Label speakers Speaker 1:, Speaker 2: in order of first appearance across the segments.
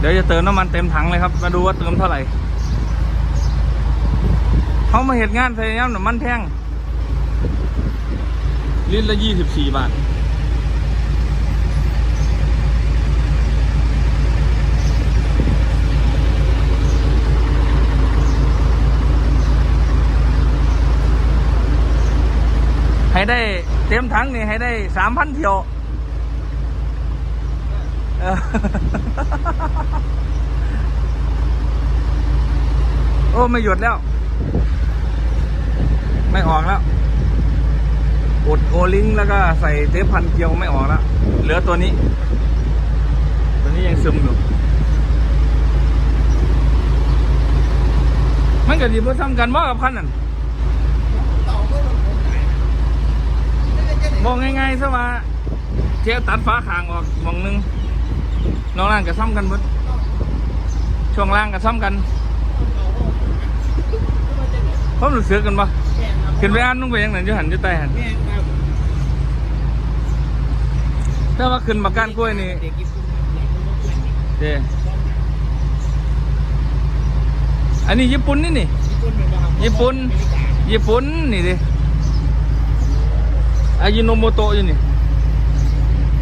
Speaker 1: เดี๋ยวจะเติมน้ำมันเต็มถังเลยครับ มาดูว่าเติมเท่าไหร่เขามาเหตุงานใส่น้ำน้ำมันแพงลิตรละยี่สิบสี่บาท ให้ได้เต็มถังนี่ให้ได้สามพันเที่ยวเออ โอ้ไม่หยุดแล้ว ไม่ออกแล้วกดโอลิงแล้วก็ใส่เทปพันเกลียวไม่ออกแล้ว เหลือตัวนี้ ตัวนี้ยังซึมอยู่มันก็ดีเพื่อทำกันว่ากับพันนั่นบอกง่ายๆซะว่าเจ๊ตัดฟ้าขางออกมองหนึง น้องล่างก็ซ้ำกันหมดช่วงล่างก็ซ้ำกันพร้อมหรือเสือกันปะขึ้นไปอ่านนุ่งไปยังไหนจะหันจะใต้หันถ้าว่าขึ้นมาก้านกล้วยนี่เด้อันนี้ญี่ปุ่นนี่นี่ญี่ปุ่นญี่ปุ่นนี่ดิอายิโนโมโตะอยู่นี่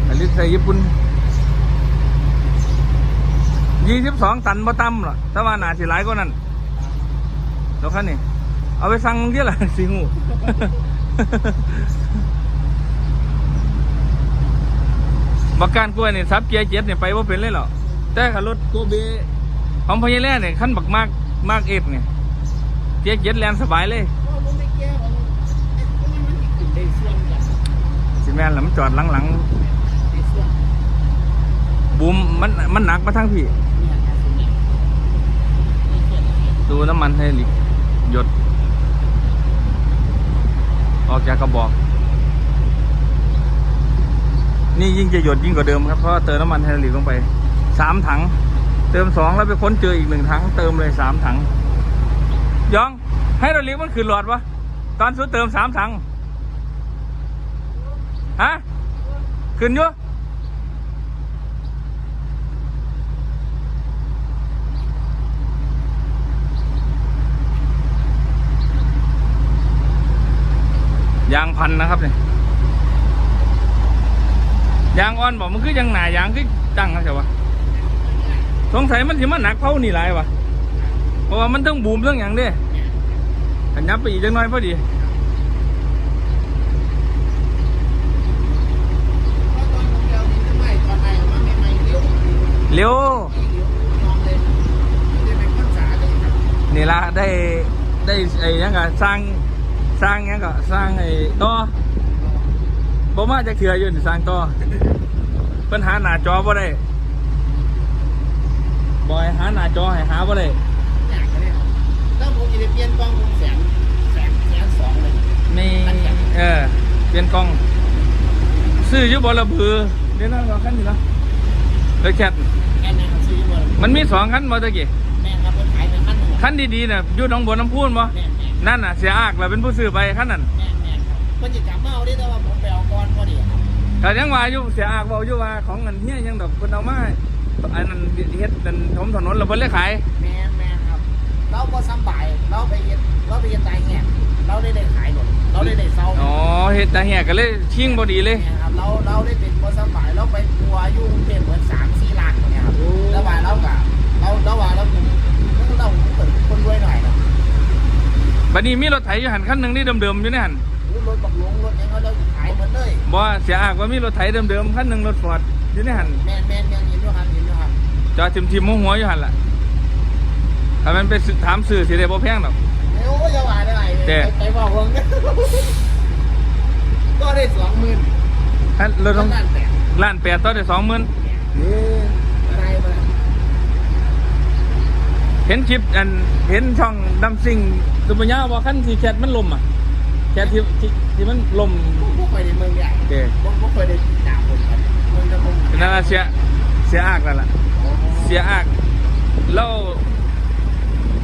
Speaker 1: ผลิตใส่ญี่ปุ่น ยี่สิบสองตันบ่ต่ำหรอกถ้าว่าหนาสิหลายก็นั่นแล้วคันนี่เอาไปสั่งเยอะละสิหูบักการกล้วยนี่ซับเกียร์เจ็ดเนี่ยไปว่าเป็นเลยหรอแต่ขับรถโกเบของพญาแล่เนี่ยขั้นบักมากมากเอ็ดไงเกียร์เจ็ดแลนสบายเลยสิแม่นแล้วมันจอดหลังๆบูมมันมันหนักมาทั้งพี่ ดูน้ำมันให้ลิหยด ออกจากกระบอก นี่ยิ่งจะหยดยิ่งกว่าเดิมครับ เพราะเติมน้ำมันไฮรอลิกลงไปสามถัง เติมสองแล้วไปค้นเจออีกหนึ่งถัง เติมเลยสามถังยองไฮดรอลิกมันขึ้นหลอดวะตอนสุดเติมสามถังฮะขึ้นยู่ ยางพันนะครับเนี่ยยางอ่อนบอกมันคือยังหนายางคือจังครับใช่ปะสงสัยมันสิมันหนักเผานี่หลายวะเพราะว่ามันต้องบูมต้องอย่างเด้ขยับไปอีกจังน้อยพอดีเร็วนี่ละได้ได้ไอ้ยังก็สร้าง สร้างยังก็สร้างไอ้ต่อบ่มาจะเถื่ออยู่นี่สร้างต่อปัญหาหน้าจอบ่ได้บอยหาหน้าจอให้หาบ่ได้
Speaker 2: แล้วผมจะไปเปลี่ยนกล้องผมแสนแสนแสนสองเลย
Speaker 1: มีเออเปลี่ยนกล้อง ซื้ออยู่บ่ละบือเดี๋ยวนั่นรอคันอยู่เนาะเลยแคท
Speaker 2: แค่นั้นซื้อมา
Speaker 1: มันมีสองคันบ่ตะกี้
Speaker 2: แม่ครับผมขายเป็นพันหนึ่ง
Speaker 1: คันดีๆน่ะอยู่หนองบัวน้ำพูนบ่
Speaker 2: แม่แม่
Speaker 1: นั่นน่ะเสียอากเราเป็นผู้ซื้อไปคันนั้น
Speaker 2: แม่แม่ครับมันจะกลับมาเอาได้แต่ว่าผมไปเอาก่อนพอดีครับ
Speaker 1: ก็ยังว่าอยู่เสียอากบอกอยู่ว่าของเงินเฮียยังดอกเพิ่นเอามาอันนั้นเฮ็ดเป็นถมถนนแล้วเพิ่นเลยขาย
Speaker 2: แม่แม่ครับ เราพอสบายเราไปเย็นเราไปเย็นตายแง่เราได้ได้ขายหมดเราได้ได้เศร้า
Speaker 1: อ๋อเฮ็ดแต่เฮียก็เลยชิงบ่ดีเลย
Speaker 2: แม่ครับเราเราได้เป็นพอสบายเราไปปัวอยู่กรุงเทพเหมือนสามสี่ล้านอย่างเงี้ยครับแล้วว่าเรากะเราเราว่าเราเราเปิดคนรวยหน่อยนะ
Speaker 1: บัดนี้มีรถไถอยู่หันคันหนึงนี่เดิมๆอยู่ในหัน
Speaker 2: รถบักหลวงรถยังเขาเราขายหมดเลย
Speaker 1: บ่ว่าเสียอากว่ามีรถไถเดิมๆคันหนึงรถฟอร์ดอยู่ในหัน
Speaker 2: แม่นแม่นยังเห็นอยู่ครับเห็นอยู่ครับ
Speaker 1: จอดทิมๆหัวๆอยู่หันล่ะถ้ามันไปซื้อถามซื้อสิได้บ่แพงดอก
Speaker 2: โอ้ยจะหวานอะไร
Speaker 1: แต่
Speaker 2: ไปบอกผมก็ได้สองหมื่น
Speaker 1: คันรถต้อง
Speaker 2: ล้านแปด
Speaker 1: ล้านแปดต่อได้20,000
Speaker 2: อะไรมา
Speaker 1: เห็นคลิปอันเห็นช่องดำซิง ตุปัญญาว่าคันที่แคทมันล่มอะ แคทที่ที่ที่มันล่ม
Speaker 2: พวกไปในเมืองใหญ่
Speaker 1: โอเค
Speaker 2: พวกพวกไปในดาวผมครับเมืองจะคง
Speaker 1: นั่นล่ะเสียเสียอากนั่นล่ะเสียอากเรา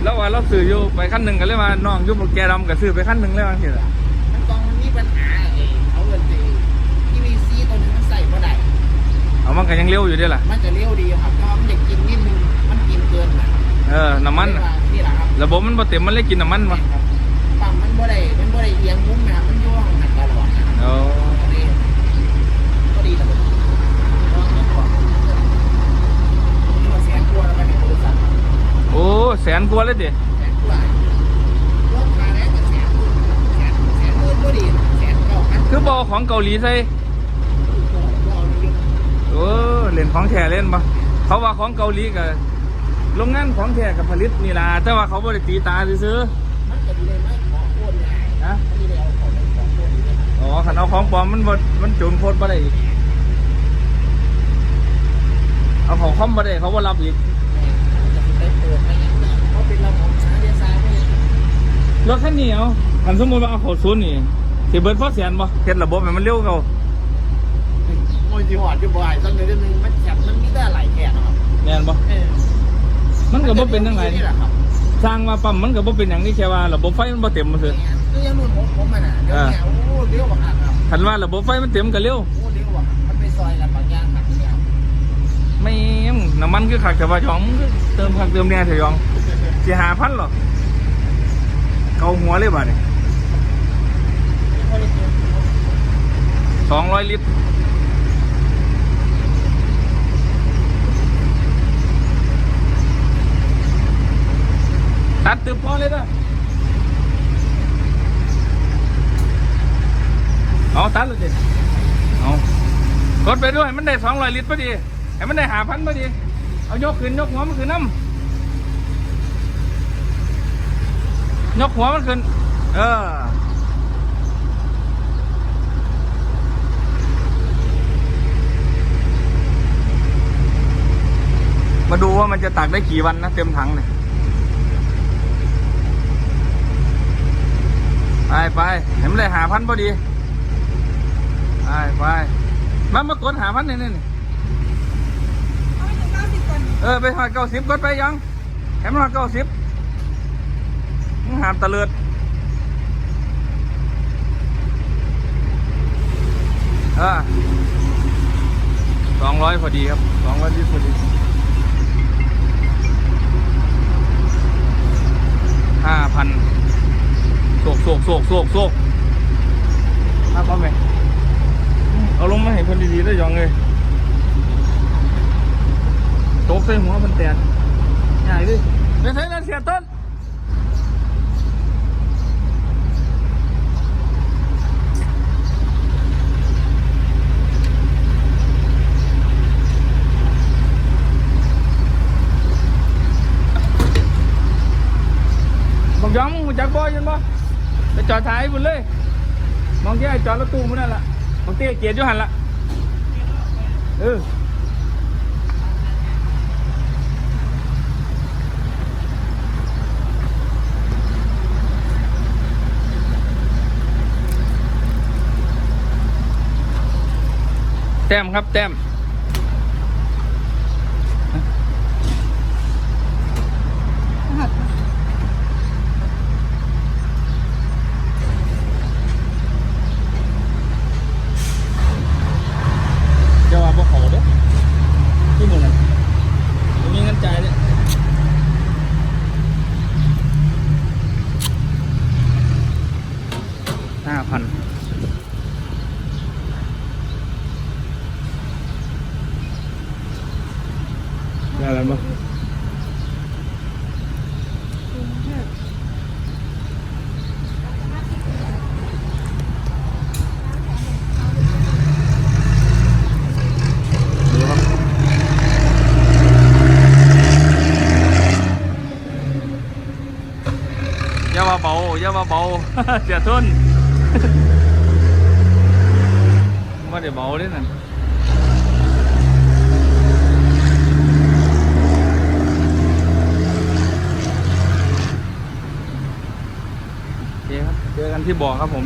Speaker 1: เราว่าเราซื้ออยู่ไปขั้นหนึ่งกันเลยว่าน้องอยุบแกดำก็ซื้อไปขั้นหนึ่งแล้วทีละ
Speaker 2: มันกองมันมีปัญหาเองเขาเงินตีทีวีซีตัวนี้มันใส่เมื่อไหร่
Speaker 1: เอามันก็ยังเร็วอยู่เด้อล่ะ
Speaker 2: มันจะเลี้ยวดีครับเพราะมันอยากกินนิดนึง
Speaker 1: เออน้ำมัน
Speaker 2: เลยว่านี่แหละค รับ
Speaker 1: ระบบมันบ่เต็มมันเลยกินน้ำมันวะ
Speaker 2: ครับปั๊มมันบ่ได้มันบ่ได้เอียงมุมนะครับมันอยู่ห่างหันตลอดนะครับ
Speaker 1: โอ้
Speaker 2: ก็ดีก็ดีแต่ผมลองเงินก่อนนี่มาแสนกว่าแล้วกันในบริษัท
Speaker 1: โอ้แสนกว่าเลยดิ
Speaker 2: แสนกว่ารถมาแล้วก็แสนแสนแสนหมื่นก็ดีแสนเก้าพัน
Speaker 1: คือบอของเกาหลีใส่โอ้เล่นของแท้เล่นปะเขาว่าของเกาหลีกับ โรงงานของแท้กับผลิตนี่ล่ะแต่ว่าเขาบริตีตาซื้อ
Speaker 2: มันจะมีเลยไหมขอโอนง่าย
Speaker 1: ๆนะ
Speaker 2: มันมีเลยเอาของขอโอนเลย
Speaker 1: อ๋อขันเอาของปลอมมันบ่มันจูนโคตรบ่ได้อีกเอาของคอมบ่ได้เขาบ่รับอีก
Speaker 2: จะไปเปิดไปอีกเพราะเป็นระบบสาเดียสาไม่
Speaker 1: รถคันนี้เอาคันสมมติว่าเอาเข้าศูนย์นี่สิเบิดพอแสนบ่เฮ็ดระบบให้มันเร็วเก่า
Speaker 2: โอ้ยจีหอดจีบ่อยสักหนึ่งนึงมันแฉบมันมีแต่ไหลแขกนะครับ
Speaker 1: แม่นบ่
Speaker 2: เออ
Speaker 1: มันก็บ่เป็นจังไง
Speaker 2: นี่แหละครับ
Speaker 1: สร้างมาปั๊มมันก็บ่เป็นหยังนี่แค่ว่าระบบไฟมันบ่เต็มมันซื่อ
Speaker 2: คือยังนู่นผมผมมันอะเดี๋ยวเนี่ยโอ้เลี้ยวบักหักครับ
Speaker 1: คันว่าระบบไฟมันเต็มก็เร็ว
Speaker 2: โอ้เลี้ยวบักหักมันไปซอยแล้วบางอย่างหักเนี่ย
Speaker 1: ไม่งน้ำมันคือขักแต่ว่าจองมึงคือเติมขักเติมแน่เถอะจองสิหาพันหรอเกาหัวเลยบ่เนี่ยสองร้อยลิตร ตัดตึบพอเลยนะเอาตัดเลยดิเอากดไปด้วยมันได้สองร้อยลิตรพอดีให้มันได้หาพันพอดี เอายกขึ้นยกหัวมันขึ้นน้ำยกหัวมันขึ้น เออมาดูว่ามันจะตักได้กี่วันนะเต็มถังเนี่ย ไปไปเห็นมันเลยหาพันพอดีไปไปมามากดหาพันนี่นี่นี่เออไปหาเก้าสิบกดไปยังเห็นมันหาเก้าสิบมึงหามตะเลิดเออสองร้อยพอดีครับสองร้อยลิตรพอดีห้าพัน โศกโศกโศกโศกโศกมาพร้อมไหมเอาลงมาให้คนดีๆได้ยองเลยโตกใส่หัวมันแตกใหญ่ดิไม่ใช่นั่นเสียต้นบอกยองมึงรู้จักบอยยันบ่ไปจ อดท้ายบุญเลย มองที่ไอ้จอดรถตู้มันนั่นละมองเตี้ยเกียรติอยุหันละเออแต้มครับแต้มจะว่าบ่เขาเด้อที่มึงน่ะบ่มีเงินจ่ายเด้อห้าพันได้แล้วมั้งดูครับอย่ามาเบา อย่ามาเบาเสียทุนไม่ได้เบาเลยนั่นโอเคครับ เจอกันที่บ่อครับผม